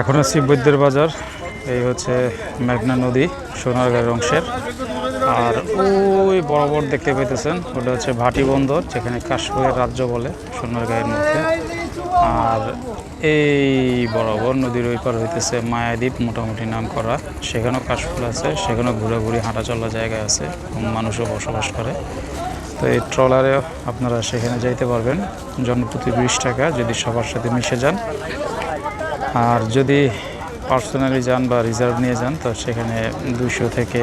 এখন আছি বৈদ্যের বাজার। এই হচ্ছে মেঘনা নদী, সোনারগাঁয়ের অংশের। আর ওই বরাবর দেখতে পেতেছেন ওটা হচ্ছে ভাটি বন্দর, যেখানে কাশ্মীরের রাজ্য বলে, সোনারগাঁয়ের মধ্যে। আর এই বরাবর নদীর ওই পার হইতেছে মায়াদ্বীপ, মোটামুটি নাম করা সেখানেও কাশফুল আছে, সেখানেও ঘোরাঘুরি হাঁটা চলা জায়গা আছে মানুষও বসবাস করে। তো এই ট্রলারে আপনারা সেখানে যাইতে পারবেন। জনপ্রতি বিশ টাকা, যদি সবার সাথে মিশে যান। আর যদি পার্সোনালি যান বা রিজার্ভ নিয়ে যান, তো সেখানে দুশো থেকে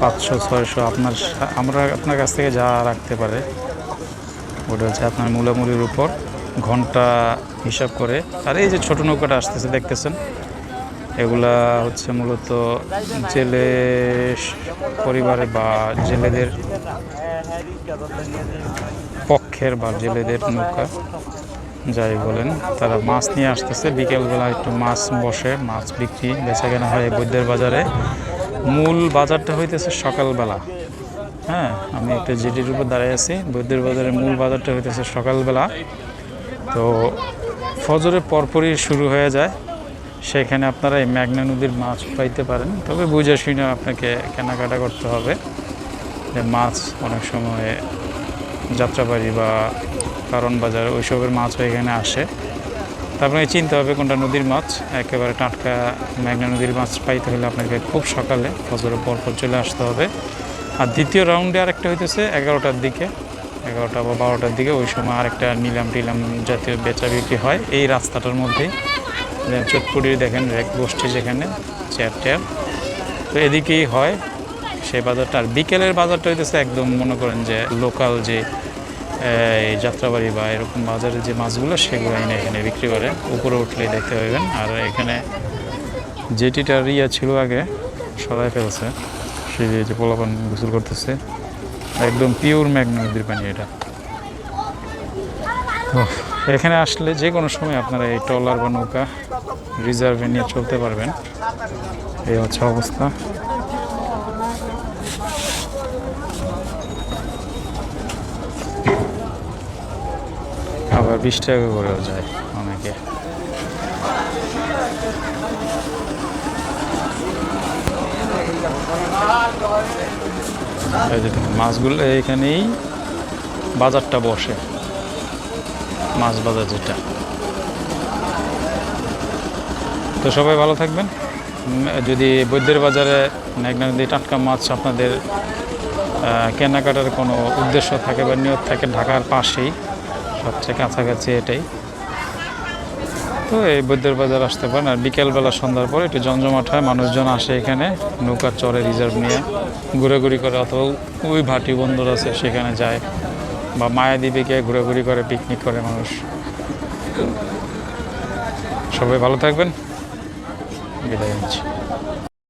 পাঁচশো, ছয়শো আপনার আমরা আপনার কাছ থেকে যা রাখতে পারে, ওটা হচ্ছে আপনার মূলামূলির উপর ঘণ্টা হিসাব করে। আর এই যে ছোট নৌকাটা আসতেছে, দেখতেছেন? এগুলা হচ্ছে মূলত জেলে পরিবারে বা জেলেদের পক্ষের বা জেলেদের নৌকা। যাই বলেন, তারা মাছ নিয়ে আসতেছে। বিকেলবেলা একটু মাছ বসে, মাছ বিক্রি বেচা কেনা হয় বৈদ্যের বাজারে। মূল বাজারটা হইতেছে সকালবেলা। হ্যাঁ আমি একটা জেটির উপর দাঁড়িয়ে আছি। বৈদ্যের বাজারের মূল বাজারটা হইতেছে সকালবেলা। তো ফজরের পরপরই শুরু হয়ে যায়। সেখানে আপনারা এই মেঘনা নদীর মাছ পাইতে পারেন। তবে বুঝে শুনে আপনাকে কেনাকাটা করতে হবে। যে মাছ অনেক সময় যাত্রাবাড়ি বা কারণ বাজার ওইসবের মাছও এখানে আসে। তারপরে চিনতে হবে কোনটা নদীর মাছ। একেবারে টাটকা মেঘনা নদীর মাছ পাইতে হলে আপনাকে খুব সকালে ফজরের পর পর চলে আসতে হবে। আর দ্বিতীয় রাউন্ডে আরেকটা হইতেছে এগারোটার দিকে। এগারোটা বা বারোটার দিকে ওই সময় আরেকটা নিলাম টিলাম জাতীয় বেচা বিক্রি হয়। এই রাস্তাটার মধ্যেই। যে চোটপুরির দেখেন, রেক বসছে যেখানে, চেয়ার টেয়ার তো এদিকেই হয়। সেই বাজারটা। আর বিকেলের বাজারটা হইতেছে একদম মনে করেন যে লোকাল যে এই যাত্রাবাড়ি বা এরকম বাজারের যে মাছগুলো, সেগুলো এনে এখানে বিক্রি করে উপরে উঠলেই দেখতে পাবেন। আর এখানে যেটিটার ইয়া ছিল আগে সরাই ফেলছে, সেই যে- পোলাপান গোসল করতেছে, একদম পিওর ম্যাগনা নদীর পানি এটা এখানে আসলে যে কোনো সময় আপনারা এই ট্রলার বা নৌকা রিজার্ভে নিয়ে চলতে পারবেন। এই হচ্ছে অবস্থা। আবার বিশ টাকা করেও যায় অনেকে। মাছগুলো এখানেই বাজারটা বসে। মাছ বাজার যেটা। তো সবাই ভালো থাকবেন। যদি বৈদ্যের বাজারে মেঘনা নদী টাটকা মাছ আপনাদের কেনাকাটার কোনো উদ্দেশ্য থাকে বা নিয়ত থাকে ঢাকার পাশেই সবচেয়ে কাছাকাছি এটাই। তো এই বৈদ্যের বাজার আসতে পারেন। আর বিকেলবেলা সন্ধ্যার পরে একটু জমজমাট হয়, মানুষজন আসে এখানে, নৌকার চরে রিজার্ভ নিয়ে, ঘোরাঘুরি করে, অথবা ওই ভাটি বন্দর আছে, সেখানে যায়। বা মায়াদ্বীপে গিয়ে ঘোরাঘুরি করে পিকনিক করে মানুষ। সবাই ভালো থাকবেন। বিদায় নিচ্ছি।